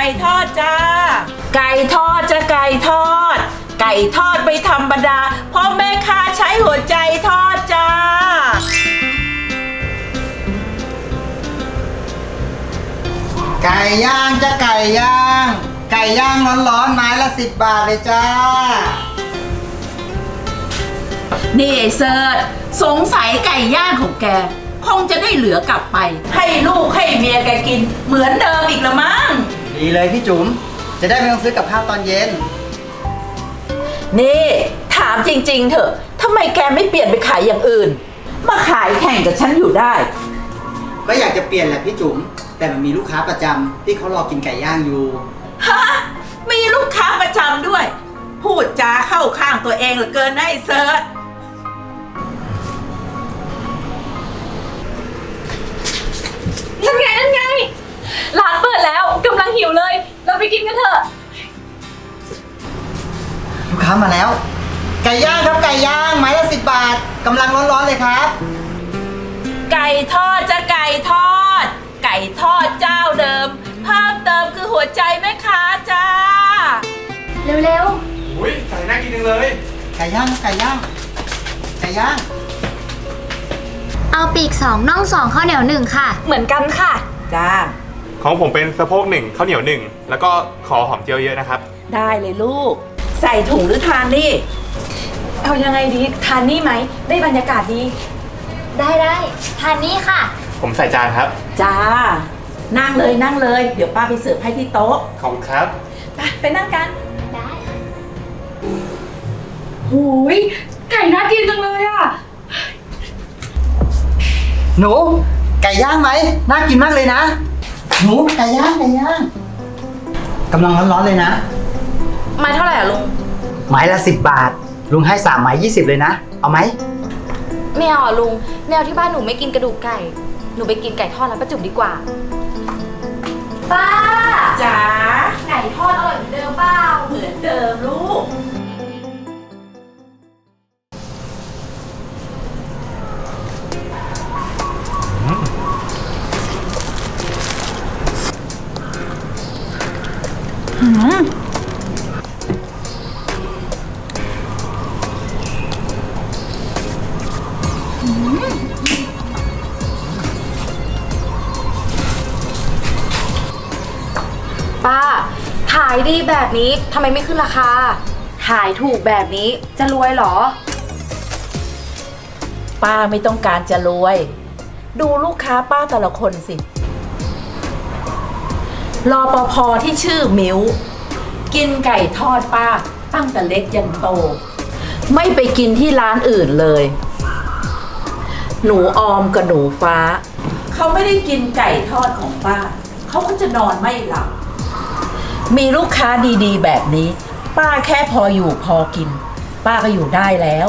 ก่ทอดจ้า ไก่ทอดจะไก่ทอด ไก่ทอดไม่ธรรมดาเพราะแม่ค้าใช้หัวใจทอดจ้า ไก่ย่างจะไก่ย่าง ไก่ย่างร้อนๆไม้ละสิบบาทเลยจ้า นี่ไอ้เซิร์ชสงสัยไก่ย่างของแก คงจะได้เหลือกลับไป ให้ลูกให้เมียแกกินเหมือนเดิมอีกละมั้ง ดีเลยพี่จุ๋ม จะได้ไม่ต้องซื้อกับข้าวตอนเย็น นี่ ถามจริง ๆ เถอะทำไมแกไม่เปลี่ยนไปขายอย่างอื่น มาขายแข่งกับฉันอยู่ได้ ก็อยากจะเปลี่ยนแหละพี่จุ๋ม แต่มันมีลูกค้าประจำที่เขารอกินไก่ย่างอยู่ ฮะ มีลูกค้าประจำด้วย พูดจาเข้าข้างตัวเองเหลือเกินนะไอ้เซิร์ชนั่นไงนั่นไง ร้านเปิดแล้วกำลังหิวเลย เราไปกินกันเถอะ ลูกค้ามาแล้ว ไก่ย่างครับไก่ย่างไม้ละสิบบาทกำลังร้อนๆเลยครับ ไก่ทอดจะไก่ทอด ไก่ทอดเจ้าเดิม เพิ่มเติมคือหัวใจแม่ค้าจ้า เร็วอุ้ยไก่น่ากินจังเลย ไก่ย่างไก่ย่างไก่ย่างเอาปีกสองน่องสองข้าวเหนียวหนึ่งค่ะ ๆ เหมือนกันค่ะ จ้า ของผมเป็นสะโพกหนึ่งข้าวเหนียวหนึ่งแล้วก็ขอหอมเจียวเยอะนะครับ ได้เลยลูก ใส่ถุงหรือทานนี่ เอายังไงดีทานนี่ไหม ได้บรรยากาศดี ได้ได้ทานนี้ค่ะ ผมใส่จานครับ จ้า นั่งเลยนั่งเลย เดี๋ยวป้าไปเสิร์ฟให้ที่โต๊ะขอบคุณครับ ไปไปนั่งกัน ได้ค่ะหูยไก่น่ากินจังเลยอะ หนู ไก่ย่างไหม น่ากินมากเลยนะ หนูไก่ย่างไก่ย่างกำลังร้อนๆเลยนะ ไม้เท่าไหร่อะลุง ไม้ละสิบบาท ลุงให้สามไม้ยี่สิบเลยนะ เอาไหมไม่เอาอะลุง แมวที่บ้านหนูไม่กินกระดูกไก่ หนูไปกินไก่ทอดร้านประจุมดีกว่า ป้าจ้าไก่ทอดอร่อยเหมือนเดิมเปล่าเหมือนเดิมลูก นี้ทำไมไม่ขึ้นราคา ขายถูกแบบนี้จะรวยเหรอ ป้าไม่ต้องการจะรวย ดูลูกค้าป้าแต่ละคนสิรอปภที่ชื่อมิวกินไก่ทอดป้า ตั้งแต่เล็กยันโต ไม่ไปกินที่ร้านอื่นเลย หนูออมกับหนูฟ้า เขาไม่ได้กินไก่ทอดของป้า เขาก็จะนอนไม่หลับ มีลูกค้าดีๆ แบบนี้ ป้าแค่พออยู่พอกิน ป้าก็อยู่ได้แล้ว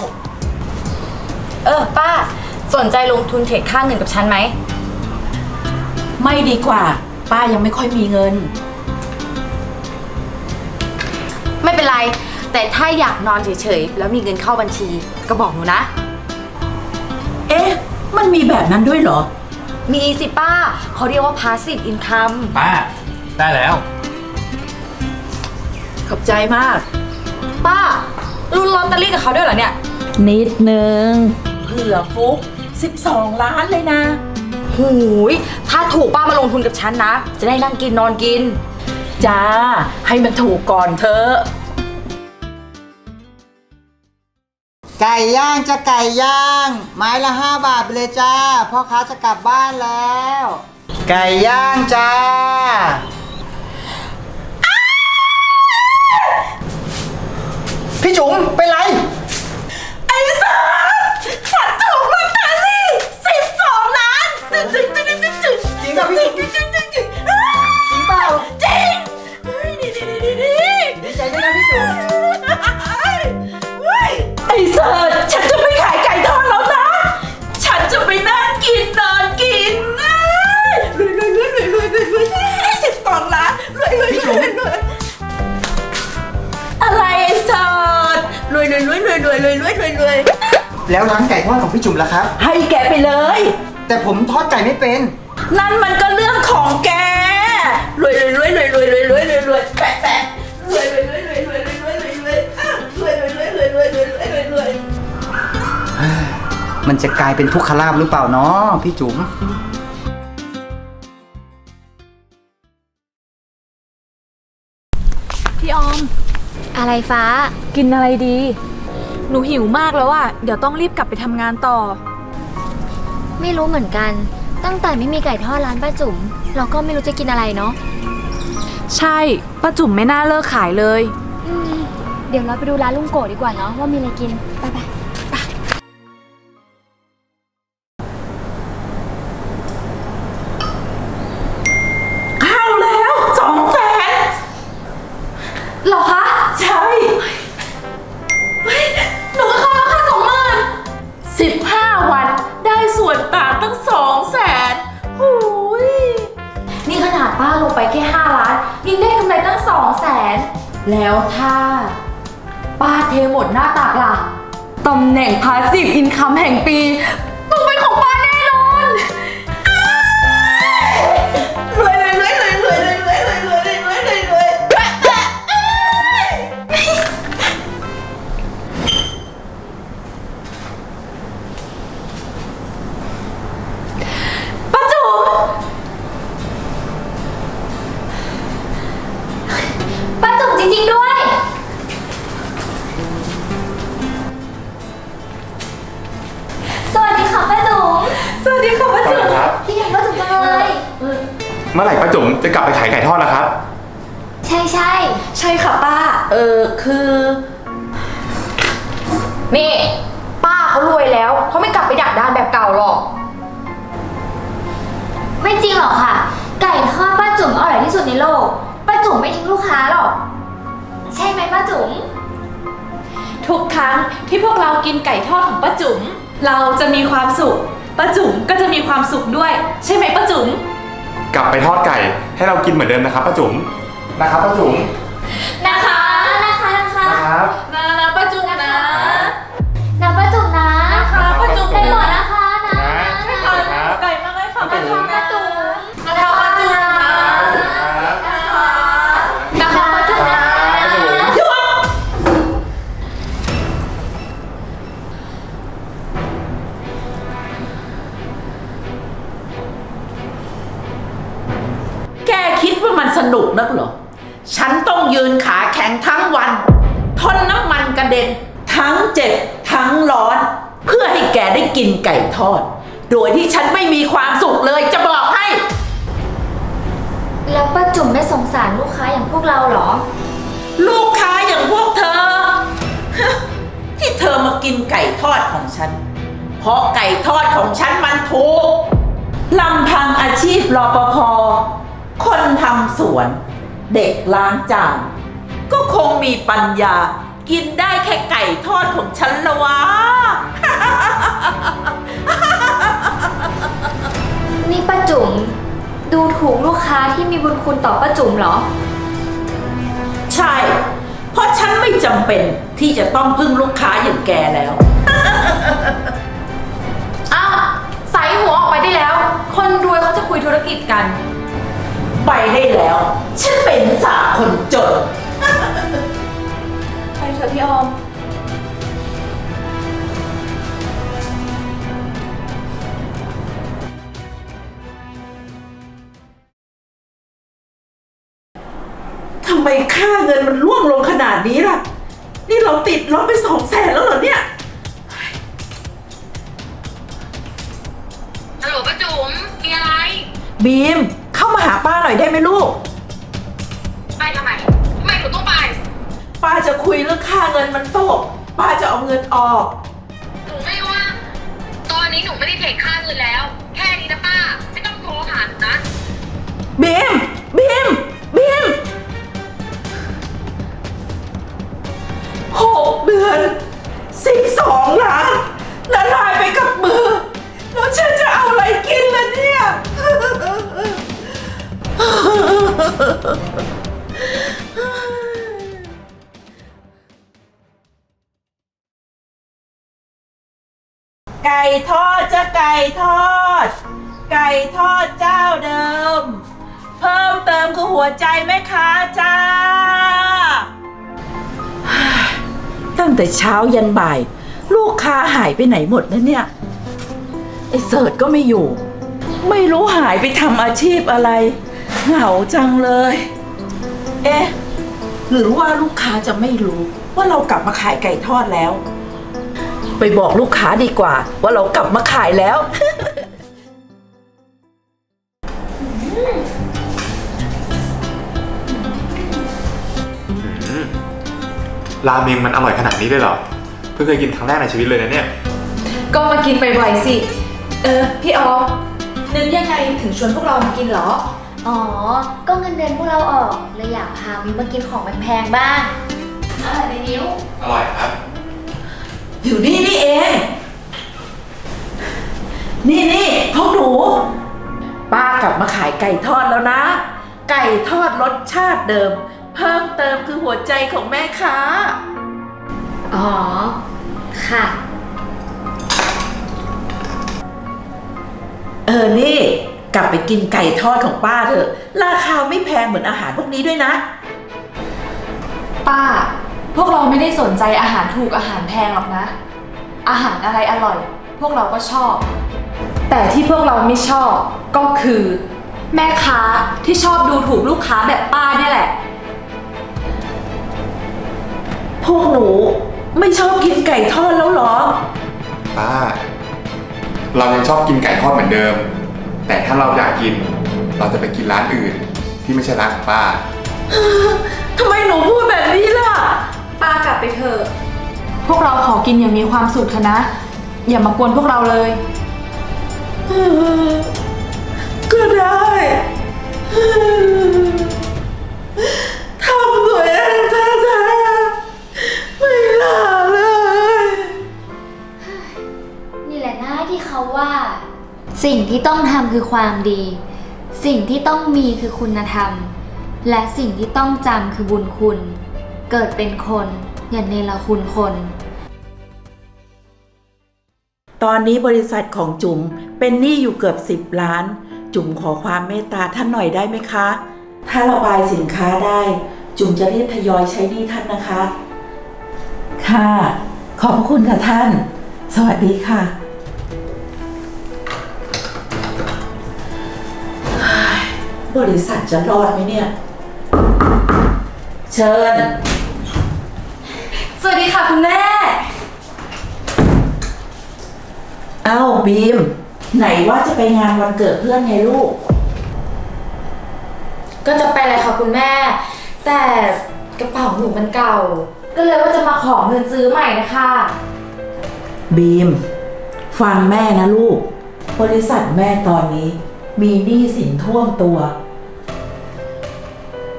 เออป้า สนใจลงทุนเทรดค่าเงินกับฉันไหม ไม่ดีกว่า ป้ายังไม่ค่อยมีเงิน ไม่เป็นไร แต่ถ้าอยากนอนเฉยๆ แล้วมีเงินเข้าบัญชี ก็บอกหนูนะ เอ๊ะ มันมีแบบนั้นด้วยเหรอ มีสิป้า เขาเรียกว่า passive income ป้า ได้แล้ว ขอบใจมาก ป้ารุ่นลอตเตอรี่กับเขาด้วยเหรอเนี่ย นิดนึง เผื่อฟุก 12 ล้านเลยนะ หูย ถ้าถูกป้ามาลงทุนกับฉันนะ จะได้นั่งกินนอนกิน จ้า ให้มันถูกก่อนเถอะ ไก่ย่างจะไก่ย่าง ไม้ละห้าบาทไปเลยจ้าพ่อค้าจะกลับบ้านแล้ว ไก่ย่างจ้า พี่จุ๋มเป็นไร ไอ้สัสฉันถูกลอตเตอรี่12ล้านจริง แล้วร้านไก่ทอดของพี่จุ๋มล่ะครับ ให้แกไปเลย แต่ผมทอดไก่ไม่เป็น นั่นมันก็เรื่องของแก รวยรวยรวยรวยรวยรวยรวยรวยรวยแปะแปะรวยรวยรวยรวยรวยรวยรวยรวยรวยอะรวยรวยรวยรวยรวยรวยรวยรวยรวยมันจะกลายเป็นทุกขลาบหรือเปล่าเนาะพี่จุ๋ม พี่ออม อะไรฟ้า กินอะไรดี หนูหิวมากแล้วอะเดี๋ยวต้องรีบกลับไปทำงานต่อ ไม่รู้เหมือนกัน ตั้งแต่ไม่มีไก่ทอดร้านป้าจุ๋มเราก็ไม่รู้จะกินอะไรเนาะใช่ป้าจุ๋มไม่น่าเลิกขายเลย อืมเดี๋ยวเราไปดูร้านลุงโกะดีกว่าเนาะว่ามีอะไรกิน ไปไปเป้าเทหมดหน้าตากล่ะตำแหน่งพาสซีฟอินคัมแห่งปี ต้องเป็นของป้าแน่ เออคือ นี่ ป้าเขารวยแล้วเขาไม่กลับไปดักดานแบบเก่าหรอก ไม่จริงหรอกค่ะ ไก่ทอดป้าจุ๋มอร่อยที่สุดในโลก ป้าจุ๋มไม่ทิ้งลูกค้าหรอก ใช่ไหมป้าจุ๋ม ทุกครั้งที่พวกเรากินไก่ทอดของป้าจุ๋มเราจะมีความสุขป้าจุ๋มก็จะมีความสุขด้วย ใช่ไหมป้าจุ๋มกลับไปทอดไก่ให้เรากินเหมือนเดิมนะครับป้าจุ๋มนะครับป้าจุ๋มนะคะนะคะ นะคะนะครับนะนะป้าจุ๋มนะ นะป้าจุ๋มนะนะคะป้าจุ๋มไปหมดนะคะนะนะครับไก่มากเลยค่ะป้าจุ๋มป้าจุ๋มนะคะป้าจุ๋มนะนะคะป้าจุ๋มนะหยุดแกคิดว่ามันสนุกนักเหรอ ฉันต้องยืนขาแข็งทั้งวัน ทนน้ำมันกระเด็น ทั้งเจ็บทั้งร้อน เพื่อให้แกได้กินไก่ทอด โดยที่ฉันไม่มีความสุขเลยจะบอกให้ แล้วป้าจุ๋มไม่สงสารลูกค้าอย่างพวกเราเหรอ ลูกค้าอย่างพวกเธอ ที่เธอมากินไก่ทอดของฉัน เพราะไก่ทอดของฉันมันถูกลำพังอาชีพรปภคนทำสวน เด็กล้างจาน ก็คงมีปัญญา กินได้แค่ไก่ทอดของฉันละวะ นี่ป้าจุ๋มดูถูกลูกค้าที่มีบุญคุณต่อป้าจุ๋มเหรอ ใช่ เพราะฉันไม่จำเป็นที่จะต้องพึ่งลูกค้าอย่างแกแล้ว อ้าวใส่หัวออกไปได้แล้ว คนรวยเขาจะคุยธุรกิจกัน ไปได้แล้ว ฉันเป็นสาวคนจนไปเถอะพี่ออม ทำไมค่าเงินมันร่วงลงขนาดนี้ล่ะ นี่เราติดลบไปสองแสนแล้วเหรอเนี่ย ฮัลโหลป้าจุ๋มมีอะไร บีม เข้ามาหาป้าหน่อยได้ไหมลูก ไปทำไม ป้าจะคุยเรื่องค่าเงินมันตก ป้าจะเอาเงินออก หนูไม่ว่างตอนนี้หนูไม่ได้เทคค่าเงินแล้ว แค่นี้นะป้า ไม่ต้องโทรหาหนูนะ บีม บีม บีมหกเดือนสิบสองล้านละลายไปกับมือ แล้วฉันจะเอาอะไรกินล่ะเนี่ย ไก่ทอดจะไก่ทอด ไก่ทอดเจ้าเดิม เพิ่มเติมคือหัวใจแม่ค้าจ้า ตั้งแต่เช้ายันบ่าย ลูกค้าหายไปไหนหมดนะเนี่ย ไอ้เสิร์ตก็ไม่อยู่ ไม่รู้หายไปทำอาชีพอะไร เหงาจังเลย เอ๊ะ หรือว่าลูกค้าจะไม่รู้ว่าเรากลับมาขายไก่ทอดแล้ว ไปบอกลูกค้าดีกว่า ว่าเรากลับมาขายแล้ว ราเมงมันอร่อยขนาดนี้เลยเหรอ เพิ่งเคยกินครั้งแรกในชีวิตเลยนะเนี่ย ก็มากินบ่อยๆสิ เออ พี่ออมนึกยังไงถึงชวนพวกเรามากินเหรอ อ๋อ ก็เงินเดือนพวกเราออกเลยอยากพามิวมากินของแพงๆบ้างอร่อยไหมมิวอร่อยครับ อยู่นี่นี่เอง นี่นี่พวกหนูป้ากลับมาขายไก่ทอดแล้วนะ ไก่ทอดรสชาติเดิม เพิ่มเติมคือหัวใจของแม่ค้า อ๋อ ค่ะ เออนี่ กลับไปกินไก่ทอดของป้าเถอะ ราคาไม่แพงเหมือนอาหารพวกนี้ด้วยนะ ป้า พวกเราไม่ได้สนใจอาหารถูกอาหารแพงหรอกนะ อาหารอะไรอร่อย พวกเราก็ชอบ แต่ที่พวกเราไม่ชอบก็คือ แม่ค้าที่ชอบดูถูกลูกค้าแบบป้าเนี่ยแหละ พวกหนูไม่ชอบกินไก่ทอดแล้วเหรอ ป้า เรายังชอบกินไก่ทอดเหมือนเดิม แต่ถ้าเราอยากกิน เราจะไปกินร้านอื่นที่ไม่ใช่ร้านของป้า ทำไมหนูพูดแบบนี้ล่ะ ป้ากลับไปเถอะ พวกเราขอกินอย่างมีความสุขเถอะนะ อย่ามากวนพวกเราเลย ก็ได้ทำตัวเองแท้ๆไม่น่าเลย นี่แหละนะที่เขาว่า สิ่งที่ต้องทำคือความดี สิ่งที่ต้องมีคือคุณธรรม และสิ่งที่ต้องจำคือบุญคุณ เกิดเป็นคนอย่าเนรคุณคน ตอนนี้บริษัทของจุ๋มเป็นหนี้อยู่เกือบ 10 ล้าน จุ๋มขอความเมตตาท่านหน่อยได้ไหมคะ ถ้าระบายสินค้าได้ จุ๋มจะรีบทยอยใช้หนี้ท่านนะคะ ค่ะ ขอบพระคุณค่ะท่าน สวัสดีค่ะเฮ้ยบริษัทจะรอดไหมเนี่ย เชิญ สวัสดีค่ะคุณแม่เอ้าบีม ไหนว่าจะไปงานวันเกิดเพื่อนไงลูก ก็จะไปเลยค่ะคุณแม่ แต่กระเป๋าหนูมันเก่า ก็เลยว่าจะมาขอเงินซื้อใหม่นะคะ บีม ฟังแม่นะลูก บริษัทแม่ตอนนี้ มีหนี้สินท่วมตัว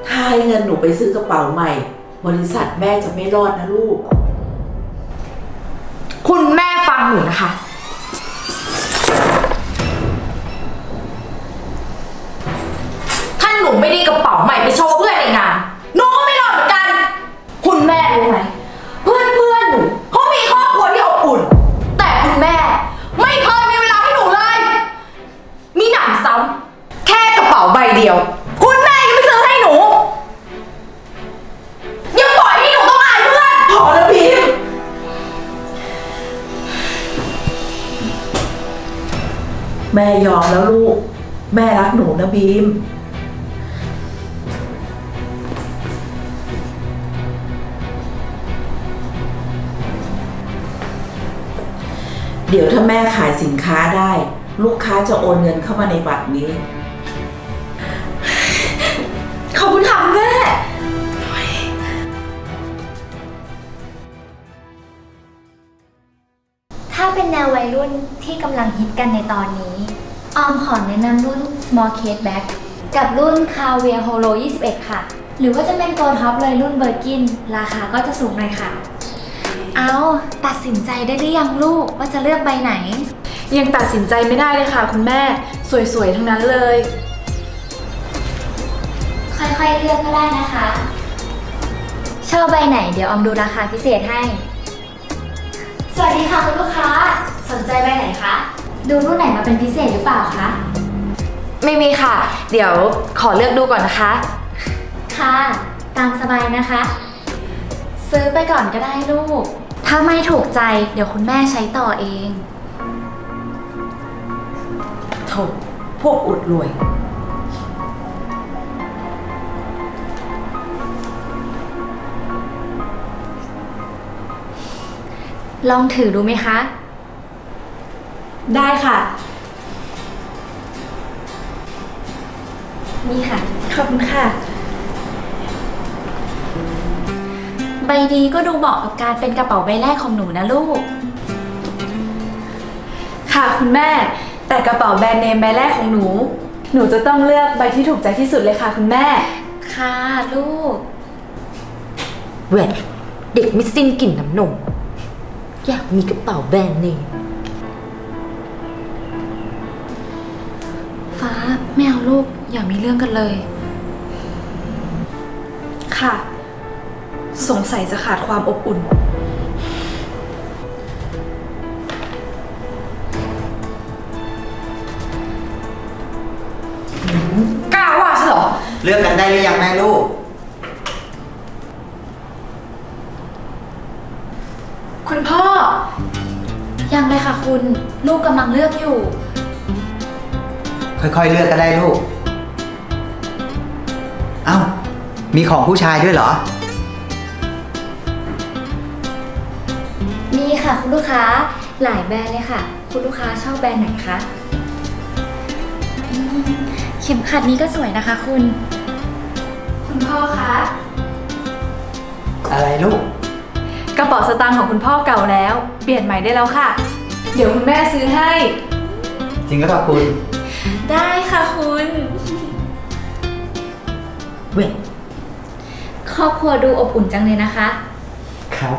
ถ้าให้เงินหนูไปซื้อกระเป๋าใหม่ บริษัทแม่จะไม่รอดนะลูก คุณแม่ฟังหนูนะคะ ถ้าหนูไม่ได้กระเป๋าใหม่ไปโชว์ บีม เดี๋ยวถ้าแม่ขายสินค้าได้ ลูกค้าจะโอนเงินเข้ามาในบัตรนี้ ขอบคุณค่ะคุณแม่ถ้าเป็นแนววัยรุ่นที่กำลังฮิตกันในตอนนี้ ออมขอแนะนำรุ่น small case bag กับรุ่น c a v i a Holo 21 ค่ะ หรือว่าจะเป็นตัวท็อปเลยรุ่น Birkin ราคาก็จะสูงหน่อยค่ะ เอาตัดสินใจได้หรือยังลูกว่าจะเลือกใบไหน ยังตัดสินใจไม่ได้เลยค่ะ คุณแม่สวยๆ ทั้งนั้นเลย ค่อยๆ เลือกก็ได้นะคะ ชอบใบไหนเดี๋ยวออมดูราคาพิเศษให้ สวัสดีค่ะคุณลูกค้าสสนใจใบไหนคะ ดูรุ่นไหนมาเป็นพิเศษหรือเปล่าคะ ไม่มีค่ะ เดี๋ยวขอเลือกดูก่อนนะคะ ค่ะ ตามสบายนะคะ ซื้อไปก่อนก็ได้ลูก ถ้าไม่ถูกใจ เดี๋ยวคุณแม่ใช้ต่อเอง โถพวกอวดรวย ลองถือดูไหมคะ ได้ค่ะ นี่ค่ะ ขอบคุณค่ะ ใบนี้ก็ดูเหมาะกับการเป็นกระเป๋าใบแรกของหนูนะลูก ค่ะคุณแม่ แต่กระเป๋าแบรนด์เนมใบแรกของหนู หนูจะต้องเลือกใบที่ถูกใจที่สุดเลยค่ะ คุณแม่ ค่ะลูกแหวนเด็กไม่สิ้นกลิ่นน้ำนม อยากมีกระเป๋าแบรนด์เนมฟ้าไม่เอาลูก อย่ามีเรื่องกันเลย ค่ะ สงสัยจะขาดความอบอุ่น กล้าว่าฉันเหรอ เลือกกันได้หรือยังแม่ลูก คุณพ่อ ยังเลยค่ะคุณ ลูกกำลังเลือกอยู่ ค่อยๆ เลือกก็ได้ลูก เอ้า มีของผู้ชายด้วยเหรอ มีค่ะคุณลูกค้าหลายแบรนด์เลยค่ะ คุณลูกค้าชอบแบรนด์ไหนคะอืมเข็มขัดนี้ก็สวยนะคะคุณ คุณพ่อคะอะไรลูก กระเป๋าสตางค์ของคุณพ่อเก่าแล้ว เปลี่ยนใหม่ได้แล้วค่ะ เดี๋ยวคุณแม่ซื้อให้ จริงก็ขอบคุณ ได้ค่ะคุณ เว้ยครอบครัวดูอบอุ่นจังเลยนะคะ ครับ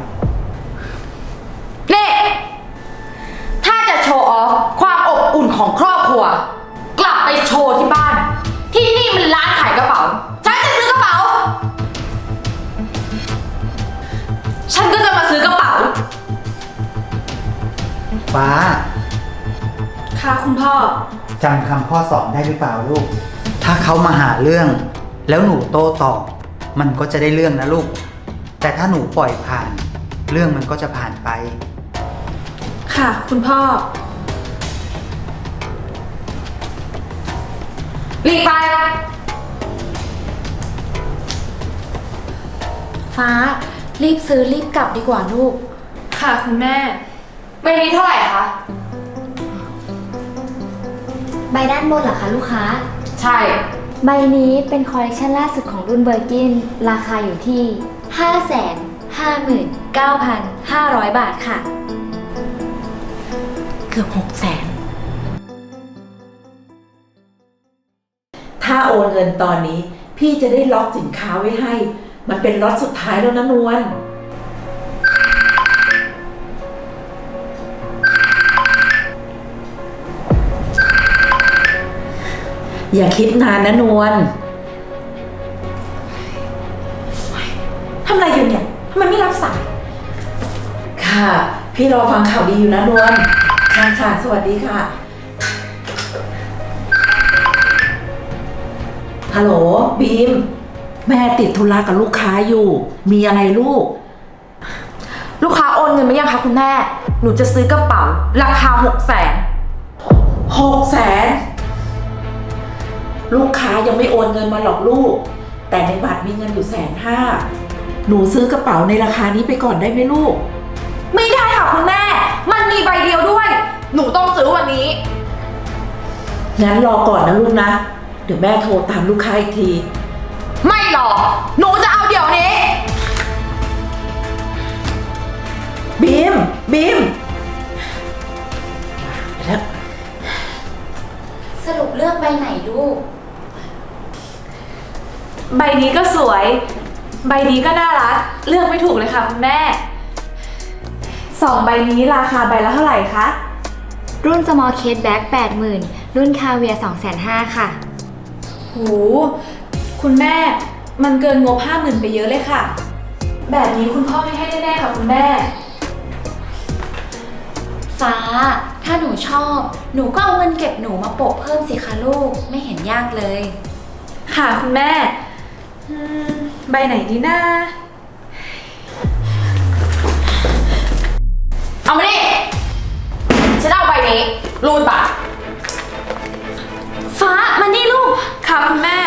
นี่ถ้าจะโชว์ออฟความอบอุ่นของครอบครัว กลับไปโชว์ที่บ้าน ที่นี่มันร้านขายกระเป๋า ฉันจะซื้อกระเป๋า ฉันก็จะมาซื้อกระเป๋า ฟ้าค่ะคุณพ่อ จำคำข้อสองได้หรือเปล่าลูก ถ้าเขามาหาเรื่อง แล้วหนูโต้ตอบมันก็จะได้เรื่องนะลูก แต่ถ้าหนูปล่อยผ่าน เรื่องมันก็จะผ่านไป ค่ะ คุณพ่อ หลีกไป ฟ้า รีบซื้อรีบกลับดีกว่าลูก ค่ะคุณแม่ไม่มีเท่าไหร่คะ ใบด้านบนเหรอคะลูกค้า ใช่ ใบนี้เป็นคอลเลคชันล่าสุดของรุ่นเบอร์กิน ราคาอยู่ที่ 559,500 บาทค่ะ เกือบหกแสนถ้าโอนเงินตอนนี้ พี่จะได้ล็อกสินค้าไว้ให้ มันเป็นล็อตสุดท้ายแล้วนะนวล อย่าคิดนานนะนวลทำอะไรอยู่เนี่ยทำไมไม่รับสายค่ะ พี่รอฟังข่าวดีอยู่นะนวลค่ะค่ะ สวัสดีค่ะ ฮัลโหลบีม แม่ติดธุระกับลูกค้าอยู่ มีอะไรลูก ลูกค้าโอนเงินมายังคะคุณแม่ หนูจะซื้อกระเป๋า ราคาหกแสนหกแสน ลูกค้ายังไม่โอนเงินมาหรอกลูก แต่ในบัตรมีเงินอยู่แสนห้าหนูซื้อกระเป๋าในราคานี้ไปก่อนได้ไหมลูก ไม่ได้ค่ะคุณแม่ มันมีใบเดียวด้วย หนูต้องซื้อวันนี้ งั้นรอก่อนนะลูกนะ เดี๋ยวแม่โทรตามลูกค้าอีกที ไม่หรอก หนูจะเอาเดี๋ยวนี้ บีม บีมแล้ว สรุปเลือกใบไหนลูก ใบนี้ก็สวย ใบนี้ก็น่ารัก เลือกไม่ถูกเลยค่ะคุณแม่ สองใบนี้ราคาใบละเท่าไหร่คะ รุ่น small case bag 80,000 รุ่นคาเวีย2,500ค่ะ หู คุณแม่ มันเกินงบห้าหมื่นไปเยอะเลยค่ะ แบบนี้คุณพ่อไม่ให้แน่ๆค่ะคุณแม่ฝฟ้า ถ้าหนูชอบ หนูก็เอาเงินเก็บหนูมาโปะเพิ่มสิคะลูก ไม่เห็นยากเลย ค่ะคุณแม่ อืมใบไหนดีนะเอามาดิฉันเอาใบนี้ รูดบัตรฟ้ามานี่ลูก ค่ะคุณแม่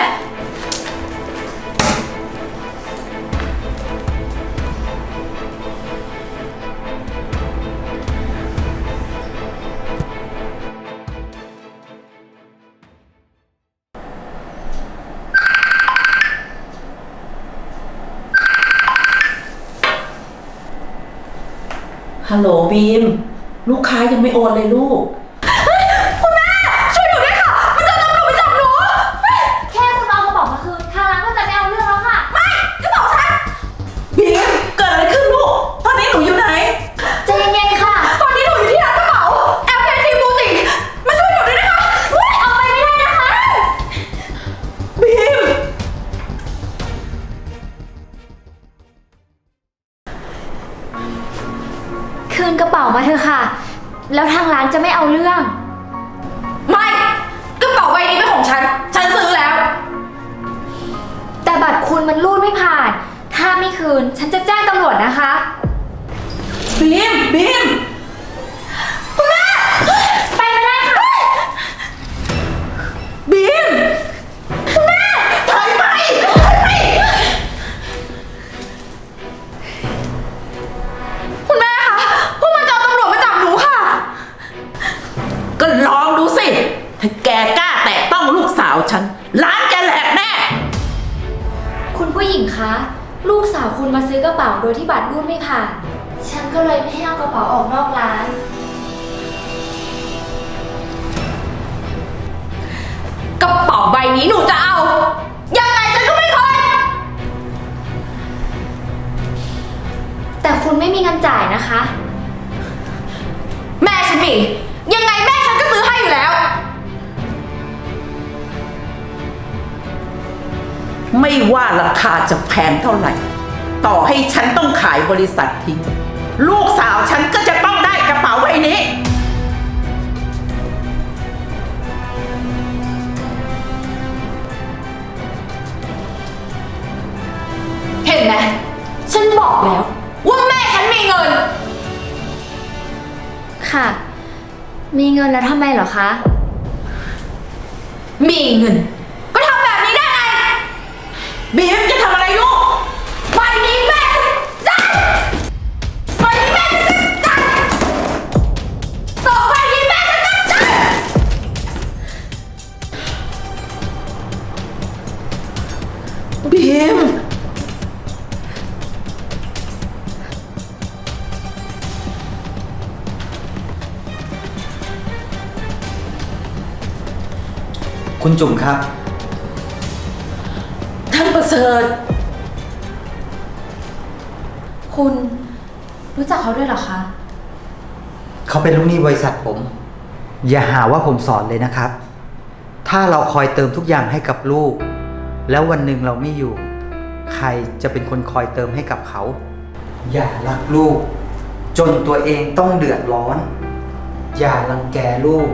ฮัลโหลบีม ลูกค้ายังไม่โอนเลยลูก คาจะแพงเท่าไหร่ ต่อให้ฉันต้องขายบริษัททิ้ง ลูกสาวฉันก็จะต้องได้กระเป๋าใบนี้ เห็นไหมฉันบอกแล้ว ว่าแม่ฉันมีเงิน ค่ะ มีเงินแล้วทำไมเหรอคะ มีเงิน ก็ทำแบบนี้ได้ไง บีมจะทำอะไรลูกใบนี้แม่จ่ายใบนี้แม่จะจ่ายสองใบนี้แม่จะจ่ายบีมคุณจุ๋มครับ ท่านประเสริฐคุณรู้จักเขาด้วยเหรอคะ เขาเป็นลูกหนี้บริษัทผม อย่าหาว่าผมสอนเลยนะครับ ถ้าเราคอยเติมทุกอย่างให้กับลูก แล้ววันหนึ่งเราไม่อยู่ ใครจะเป็นคนคอยเติมให้กับเขา อย่ารักลูก จนตัวเองต้องเดือดร้อน อย่ารังแกลูก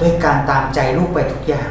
ด้วยการตามใจลูกไปทุกอย่าง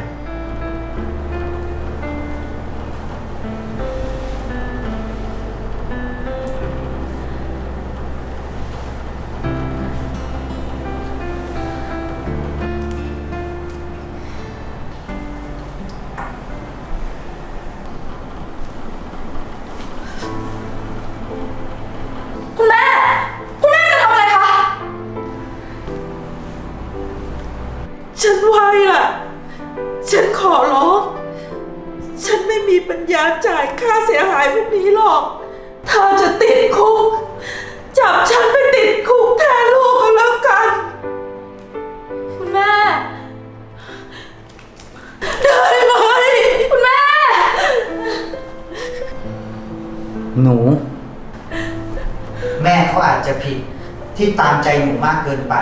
ามใจหนูมากเกินไป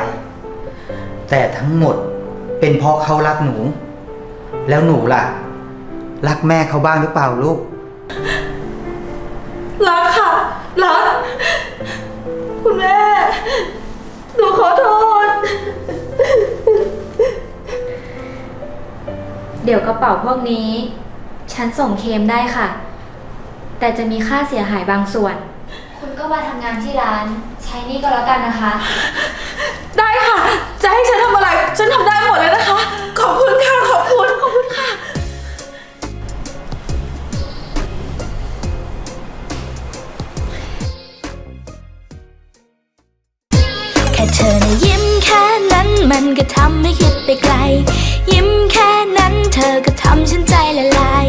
แต่ทั้งหมดเป็นเพราะเขารักหนู แล้วหนูล่ะ รักแม่เขาบ้างหรือเปล่าลูก รักค่ะ รัก คุณแม่ หนูขอโทษ เดี๋ยวกระเป๋าพวกนี้ ฉันส่งเคมได้ค่ะ แต่จะมีค่าเสียหายบางส่วน ก็มาทำงานที่ร้าน ใช้หนี่ก็แล้วกันนะคะ ได้ค่ะ จะให้ฉันทำอะไร ฉันทำได้หมดเลยนะคะ ขอบคุณค่ะ ขอบคุณ ขอบคุณค่ะ แค่เธอนะยิ้มแค่นั้นมันก็ทำให้คิดไปไกล ยิ้มแค่นั้นเธอก็ทำฉันใจละลาย